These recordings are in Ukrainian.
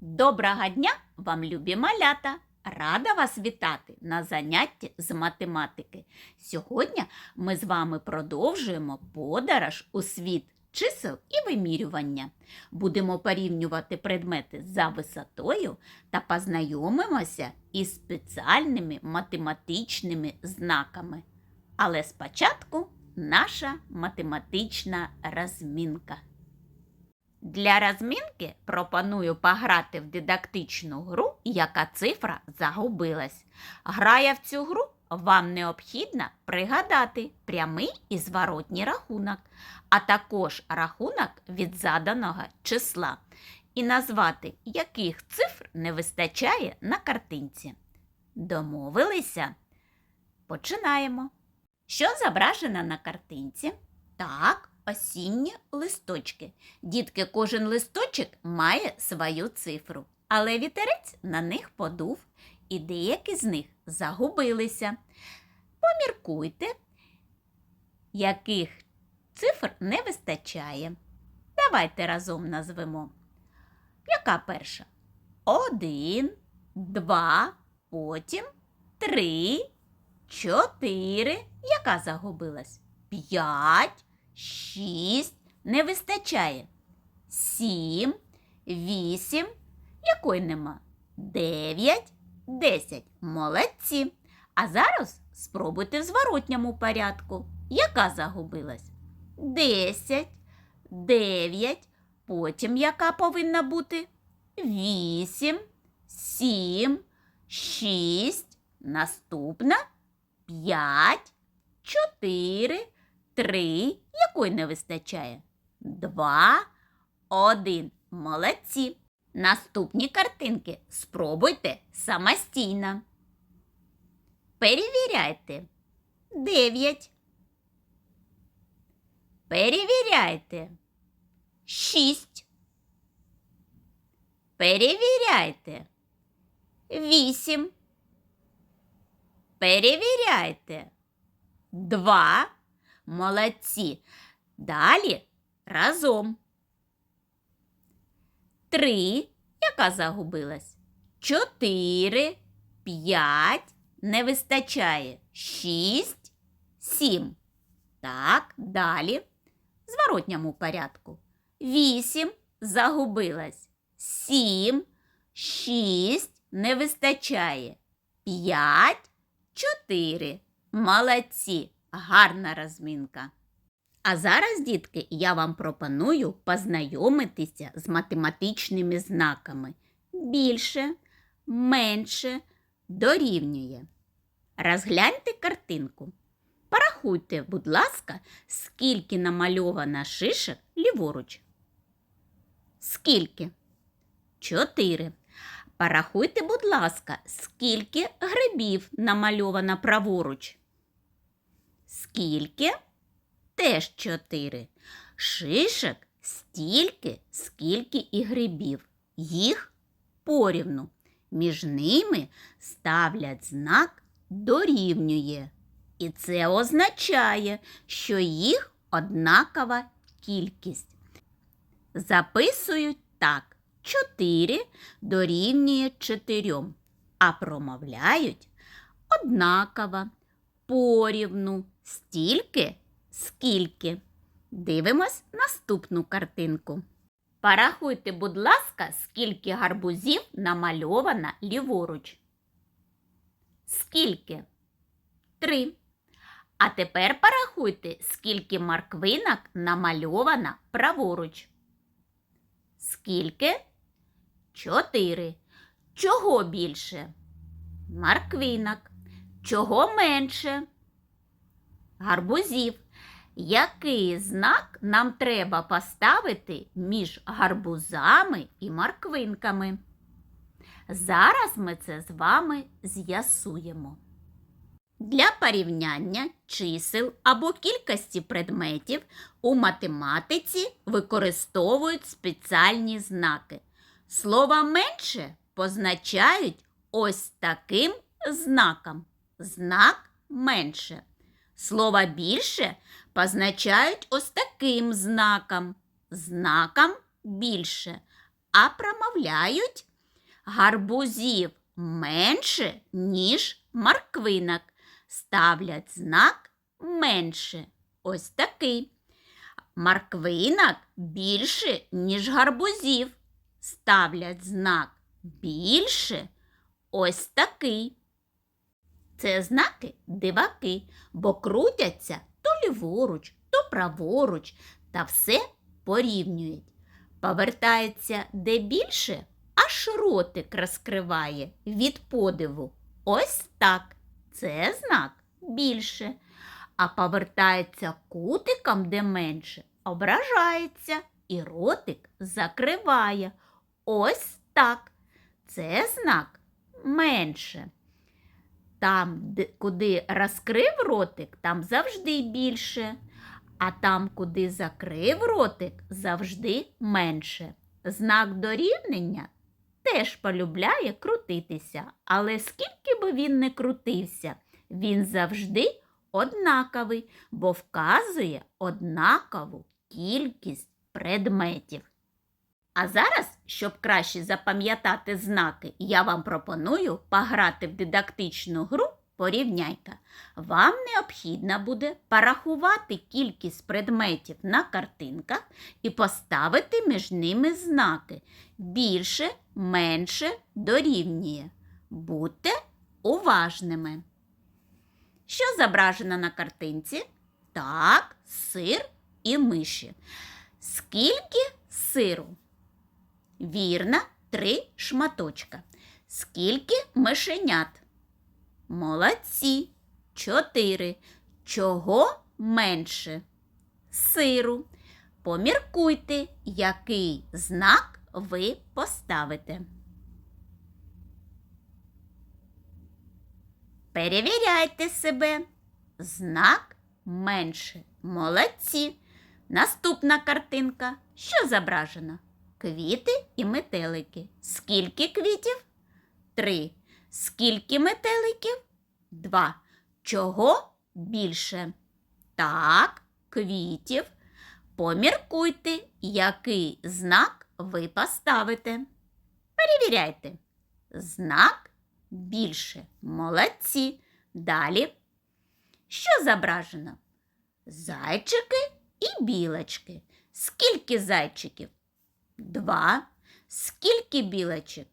Доброго дня вам, любі малята! Рада вас вітати на занятті з математики. Сьогодні ми з вами продовжуємо подорож у світ чисел і вимірювання. Будемо порівнювати предмети за висотою та познайомимося із спеціальними математичними знаками. Але спочатку наша математична розмінка. Для розмінки пропоную пограти в дидактичну гру, яка цифра загубилась. Грая в цю гру, вам необхідно пригадати прямий і зворотній рахунок, а також рахунок від заданого числа і назвати, яких цифр не вистачає на картинці. Домовилися? Починаємо. Що зображено на картинці? Так, осінні листочки. Дітки, кожен листочок має свою цифру, але вітерець на них подув, і деякі з них загубилися. Поміркуйте, яких цифр не вистачає. Давайте разом назвемо. Яка перша? Один, два, потім три, чотири. Яка загубилась? П'ять, шість. Не вистачає. Сім, вісім. Якої нема? Дев'ять, десять. Молодці. А зараз спробуйте в зворотньому порядку. Яка загубилась? Десять, дев'ять. Потім яка повинна бути? Вісім, сім, шість. Наступна п'ять, чотири, три. Якої не вистачає? Два, один. Молодці. Наступні картинки спробуйте самостійно. Перевіряйте. Дев'ять. Перевіряйте. Шість. Перевіряйте. Вісім. Перевіряйте. Два. Молодці. Далі разом. Три. Яка загубилась? Чотири. П'ять. Не вистачає. Шість. Сім. Так, далі. В зворотньому порядку. Вісім. Загубилась. Сім. Шість. Не вистачає. П'ять. Чотири. Молодці. Гарна розмінка. А зараз, дітки, я вам пропоную познайомитися з математичними знаками. Більше, менше, дорівнює. Розгляньте картинку. Порахуйте, будь ласка, скільки намальовано шишок ліворуч. Скільки? Чотири. Порахуйте, будь ласка, скільки грибів намальовано праворуч. Скільки? Теж чотири. Шишок стільки, скільки і грибів. Їх порівну. Між ними ставлять знак дорівнює. І це означає, що їх однакова кількість. Записують так: 4 дорівнює 4, а промовляють однаково, порівну, стільки, скільки. Дивимось наступну картинку. Порахуйте, будь ласка, скільки гарбузів намальовано ліворуч. Скільки? Три. А тепер порахуйте, скільки морквинок намальовано праворуч. Скільки? Чотири. Чого більше? Морквинок. Чого менше? Гарбузів. Який знак нам треба поставити між гарбузами і морквинками? Зараз ми це з вами з'ясуємо. Для порівняння чисел або кількості предметів у математиці використовують спеціальні знаки. Слова менше позначають ось таким знаком. Знак менше. Слова більше позначають ось таким знаком. Знаком більше. А промовляють гарбузів менше, ніж морквинок. Ставлять знак менше. Ось такий. Морквинок більше, ніж гарбузів. Ставлять знак більше. Ось такий. Це знаки диваки, бо крутяться то ліворуч, то праворуч, та все порівнюють. Повертається де більше, аж ротик розкриває від подиву. Ось так. Це знак більше. А повертається кутиком, де менше, ображається і ротик закриває. Ось так. Це знак менше. Там, куди розкрив ротик, там завжди більше. А там, куди закрив ротик, завжди менше. Знак дорівняння теж полюбляє крутитися, але скільки би він не крутився, він завжди однаковий, бо вказує однакову кількість предметів. А зараз, щоб краще запам'ятати знаки, я вам пропоную пограти в дидактичну гру порівняйка. Вам необхідно буде порахувати кількість предметів на картинках і поставити між ними знаки. Більше, менше дорівнює. Будьте уважними. Що зображено на картинці? Так, сир і миші. Скільки сиру? Вірно, три шматочка. Скільки мишенят? Молодці. Чотири. Чого менше? Сиру. Поміркуйте, який знак ви поставите. Перевіряйте себе. Знак менше. Молодці. Наступна картинка. Що зображено? Квіти і метелики. Скільки квітів? Три. Скільки метеликів? Два. Чого більше? Так, квітів. Поміркуйте, який знак ви поставите. Перевіряйте. Знак більше. Молодці. Далі. Що зображено? Зайчики і білочки. Скільки зайчиків? Два. Скільки білочок?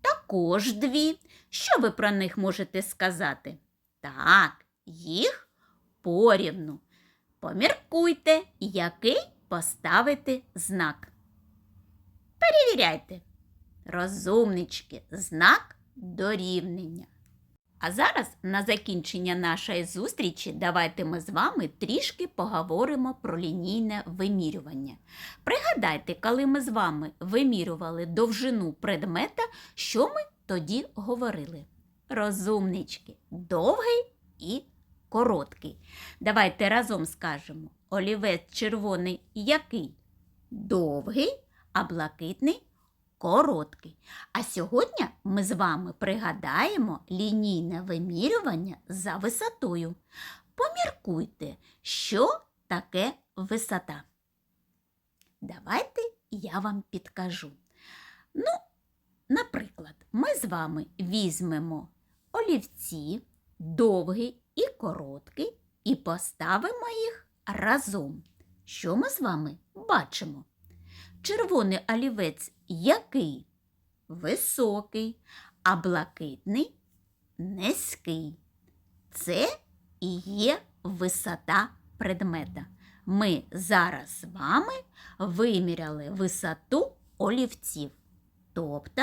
Також дві. Що ви про них можете сказати? Так, їх порівну. Поміркуйте, який поставити знак. Перевіряйте. Розумнички, знак дорівняння. А зараз на закінчення нашої зустрічі давайте ми з вами трішки поговоримо про лінійне вимірювання. Пригадайте, коли ми з вами вимірювали довжину предмета, що ми тоді говорили? Розумнички, довгий і короткий. Давайте разом скажемо: олівець червоний який? Довгий, а блакитний короткий. А сьогодні ми з вами пригадаємо лінійне вимірювання за висотою. Поміркуйте, що таке висота. Давайте я вам підкажу. Ну, наприклад, ми з вами візьмемо олівці, довгий і короткий, і поставимо їх разом. Що ми з вами бачимо? Червоний олівець який? Високий, а блакитний низький. Це і є висота предмета. Ми зараз з вами виміряли висоту олівців. Тобто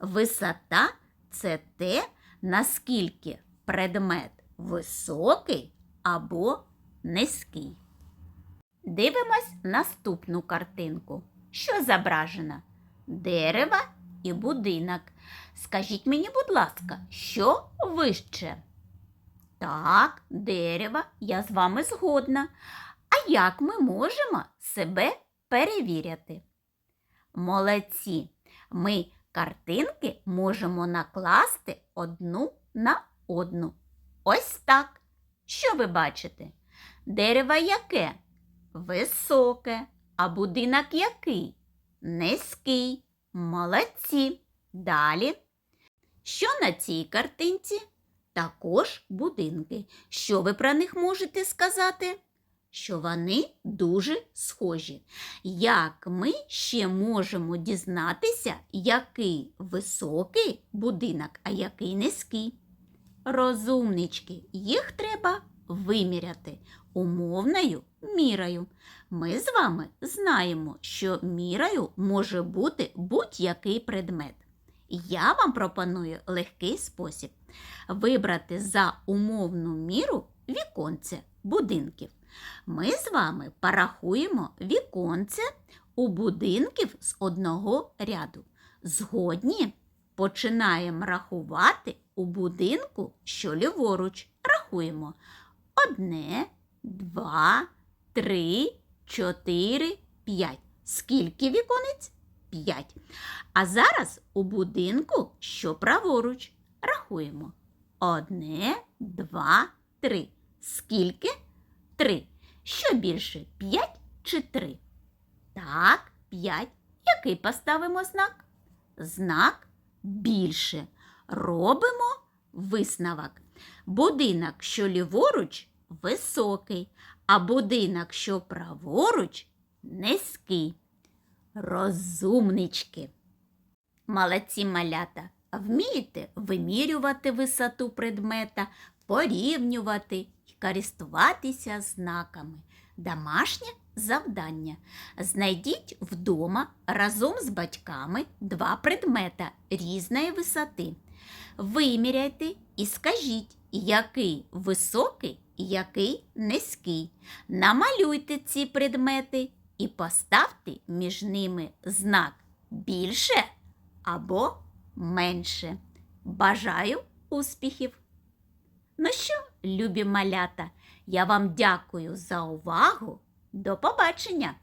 висота це те, наскільки предмет високий або низький. Дивимось наступну картинку. Що зображено? Дерево і будинок. Скажіть мені, будь ласка, що вище? Так, дерево, я з вами згодна. А як ми можемо себе перевіряти? Молодці, ми картинки можемо накласти одну на одну. Ось так. Що ви бачите? Дерево яке? Високе, а будинок який? Низький. Молодці. Далі. Що на цій картинці? Також будинки. Що ви про них можете сказати? Що вони дуже схожі. Як ми ще можемо дізнатися, який високий будинок, а який низький? Розумнички, їх треба виміряти умовною мірою. Ми з вами знаємо, що мірою може бути будь-який предмет. Я вам пропоную легкий спосіб вибрати за умовну міру віконце будинків. Ми з вами порахуємо віконце у будинків з одного ряду. Згодні починаємо рахувати у будинку, що ліворуч. Рахуємо одне, два, три, чотири, п'ять. Скільки віконець? П'ять. А зараз у будинку, що праворуч. Рахуємо. Одне, два, три. Скільки? Три. Що більше? П'ять чи три? Так, п'ять. Який поставимо знак? Знак більше. Робимо висновок. Будинок, що ліворуч, високий, а будинок, що праворуч, низький. Розумнички. Молодці малята, вмієте вимірювати висоту предмета, порівнювати і користуватися знаками. Домашнє завдання. Знайдіть вдома разом з батьками два предмета різної висоти. Виміряйте і скажіть, який високий який низький. Намалюйте ці предмети і поставте між ними знак більше або менше. Бажаю успіхів! Ну що, любі малята, я вам дякую за увагу. До побачення!